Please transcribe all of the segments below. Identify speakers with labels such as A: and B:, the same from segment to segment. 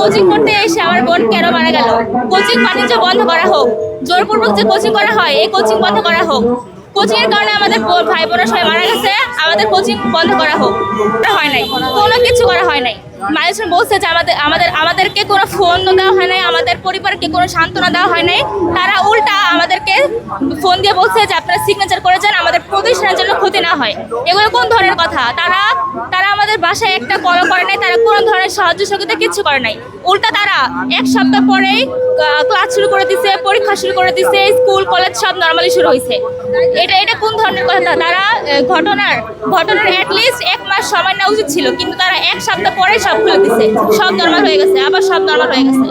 A: Coaching করতে এসে আমার বোন কেন মারা গেল? কোচিং বাণিজ্য বন্ধ করা হোক। জোরপূর্বক যে কোচিং করা হয়, এই কোচিং বন্ধ করা হোক। কোচিং এর কারণে আমাদের ভাই বোনের সবাই মারা গেছে। আমাদের কোচিং বন্ধ করা হোক। হয় নাই। কোনো কিছু করা হয় নাই। ম্যানেজমেন্ট বলছে যে আমাদের আমাদের, আমাদেরকে কোনো ফোন দেওয়া হয় নাই। আমাদের পরিবারকে কোনো সান্ত্বনা দেওয়া হয় নাই। তারা উল্টা আমাদেরকে ফোন দিয়ে বলছে যে আপনারা সিগনেচার করেছেন। আমাদের প্রতিষ্ঠানের জন্য ক্ষতি না হয়। এগুলো কোন ধরনের কথা? তারা তারা বাসায় একটা কল করে নাই, তারা কোনো ধরনের সাহায্য সহযোগিতা কিছু করে নাই। উল্টা তারা এক সপ্তাহ পরেই ক্লাস শুরু করে দিছে, পরীক্ষা শুরু করে দিছে স্কুল কলেজ সব নর্মালি শুরু হয়েছে। এটা এটা কোন ধরনের কথা? তারা ঘটনার ঘটনার অ্যাটলিস্ট এক মাস সময় নেওয়া উচিত ছিল, কিন্তু তারা এক সপ্তাহ পরে সব খুলে দিছে। সব নর্মাল হয়ে গেছে, আবার সব নর্মাল হয়ে গেছে।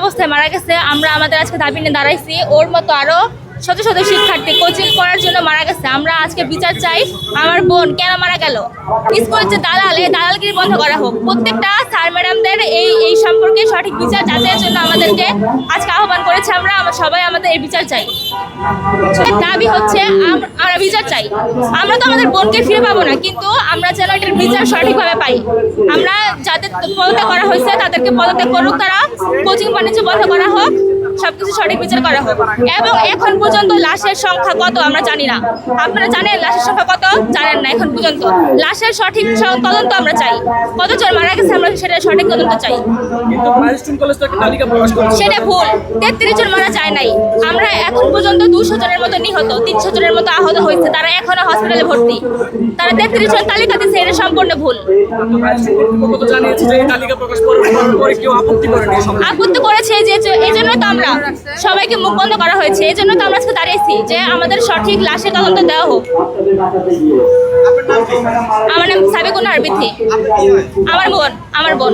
A: অবস্থায় মারা গেছে, আমরা আমাদের আজকে দাবি নিয়ে দাঁড়াইছি, ওর মতো আরও শত শত শিক্ষার্থী কোচিং করার জন্য মারা গেছে। আমরা আজকে বিচার চাই, আমার বোন কেন মারা গেল? স্কুলের যে দালাল এই দালালগিরি বন্ধ করা হোক। প্রত্যেকটা স্যার ম্যাডামদের এই এই সম্পর্কে সঠিক বিচার যাচাইয়ের জন্য আমাদেরকে আজকে আহ্বান করেছে আমরা। আমরা সবাই আমাদের এই বিচার চাই। দাবি হচ্ছে আমরা বিচার চাই। আমরা তো আমাদের বোনকে ফিরে পাবো না, কিন্তু আমরা যেন এটার বিচার সঠিকভাবে পাই। আমরা যাদের পদত্যাগ করা হয়েছে, তাদেরকে পদত্যাগ করুক। তারা কোচিং বাণিজ্য বন্ধ করা হোক। সবকিছু সঠিক বিচার করা হোক। এবং এখন পর্যন্ত লাশের সংখ্যা কত আমরা জানি না। আপনারা জানেন লাশের সংখ্যা কত? জানেন না এখন পর্যন্ত। লাশের সঠিক তদন্ত আমরা চাই। কতজন মারা গেছে আমরা সেটা সঠিক তদন্ত চাই। সেটা ভুল। তেত্রিশ জন মারা যায় নাই। আমরা এখন পর্যন্ত দুশো জনের মতো নিহত তিনশো জনের মতো আহত হয়েছে। তারা এখনও হসপিটালে ভর্তি। তারা তেত্রিশ জন তালিকা দিচ্ছে এটা সম্পূর্ণ ভুল।
B: মাইলস্টোন কর্তৃপক্ষ তো জানিয়েছে যে এই তালিকা প্রকাশ করার পরে কেউ
A: আপত্তি করেছে যে যে- এই জন্য তো আমরা সবাইকে মুখ বন্ধ করা হয়েছে এই জন্য তো আমরা আজকে দাঁড়িয়েছি যে আমাদের সঠিক লাশের তদন্ত দেওয়া হোক। আমার নাম সাবিকুন হারবিথি আমার বোন আমার বোন।